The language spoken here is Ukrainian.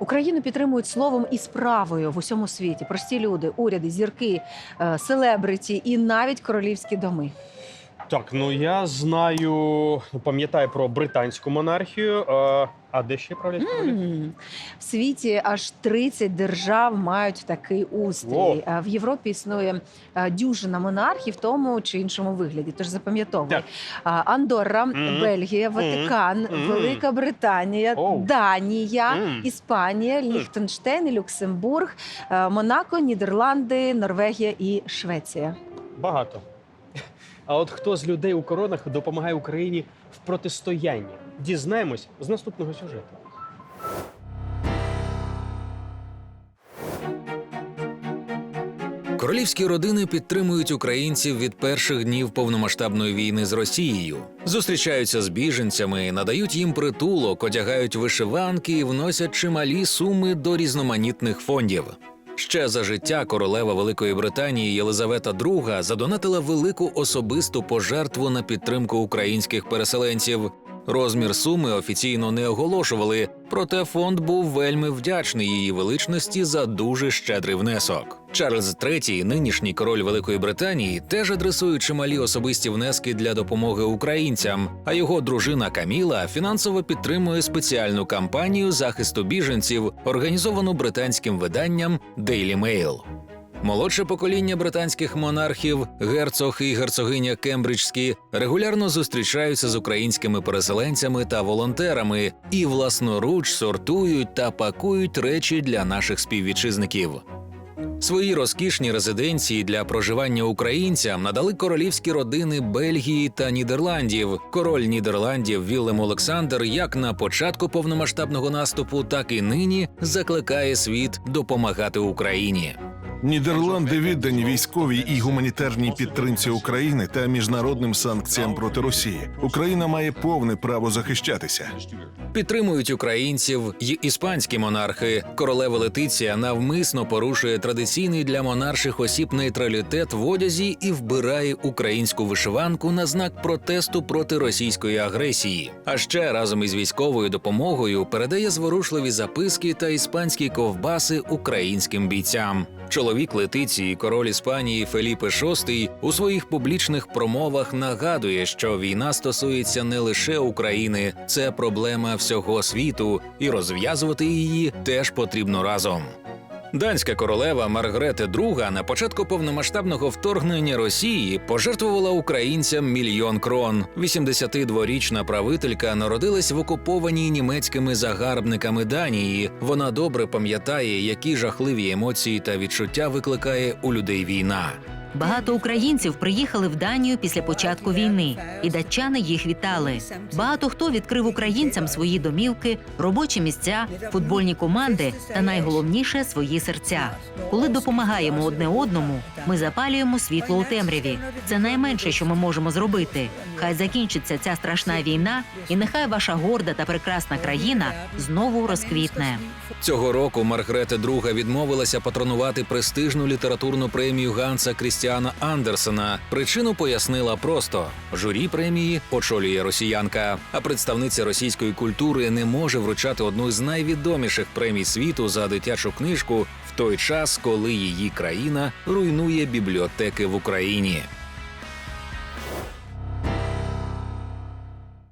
Україну підтримують словом і справою в усьому світі. Прості люди, уряди, зірки, е, селебриті і навіть королівські доми. Так, ну я знаю, ну, пам'ятаю про британську монархію. А, а де ще правлять? М. В світі аж 30 держав мають такий устрій. Во. Е, В Європі існує е, дюжина монархів в тому чи іншому вигляді. Тож запам'ятовуй. А, Андорра, Мгм. Бельгія, Ватикан, Мгм. Велика Британія, Оу. Данія, Мгм. Іспанія, Ліхтенштейн, Люксембург, е, Монако, Нідерланди, Норвегія і Швеція. Багато. А от хто з людей у коронах допомагає Україні в протистоянні? Дізнаємось з наступного сюжету. Королівські родини підтримують українців від перших днів повномасштабної війни з Росією, зустрічаються з біженцями, надають їм притулок, одягають вишиванки і вносять чималі суми до різноманітних фондів. Ще за життя королева Великої Британії Єлизавета II задонатила велику особисту пожертву на підтримку українських переселенців. Розмір суми офіційно не оголошували, проте фонд був вельми вдячний її величності за дуже щедрий внесок. Чарльз III, нинішній король Великої Британії, теж адресує чималі особисті внески для допомоги українцям. А його дружина Каміла фінансово підтримує спеціальну кампанію захисту біженців, організовану британським виданням Daily Mail. Молодше покоління британських монархів, герцог і герцогиня Кембриджські, регулярно зустрічаються з українськими переселенцями та волонтерами і власноруч сортують та пакують речі для наших співвітчизників. Свої розкішні резиденції для проживання українцям надали королівські родини Бельгії та Нідерландів. Король Нідерландів Віллем Олександр як на початку повномасштабного наступу, так і нині закликає світ допомагати Україні. Нідерланди віддані військовій і гуманітарній підтримці України та міжнародним санкціям проти Росії. Україна має повне право захищатися. Підтримують українців й іспанські монархи. Королева Летиція навмисно порушує традиційний для монарших осіб нейтралітет в одязі і вбирає українську вишиванку на знак протесту проти російської агресії. А ще разом із військовою допомогою передає зворушливі записки та іспанські ковбаси українським бійцям. Чоловік Летиції, король Іспанії Феліпе VI у своїх публічних промовах нагадує, що війна стосується не лише України, це проблема всього світу, і розв'язувати її теж потрібно разом. Данська королева Маргрети II на початку повномасштабного вторгнення Росії пожертвувала українцям мільйон крон. 82-річна правителька народилась в окупованій німецькими загарбниками Данії. Вона добре пам'ятає, які жахливі емоції та відчуття викликає у людей війна. Багато українців приїхали в Данію після початку війни, і датчани їх вітали. Багато хто відкрив українцям свої домівки, робочі місця, футбольні команди та найголовніше свої серця. Коли допомагаємо одне одному, ми запалюємо світло у темряві. Це найменше, що ми можемо зробити. Хай закінчиться ця страшна війна, і нехай ваша горда та прекрасна країна знову розквітне. Цього року Маргрете II відмовилася патронувати престижну літературну премію Ганса Крістіана Андерсена. Причину пояснила просто: журі премії очолює росіянка, а представниця російської культури не може вручати одну з найвідоміших премій світу за дитячу книжку в той час, коли її країна руйнує бібліотеки в Україні.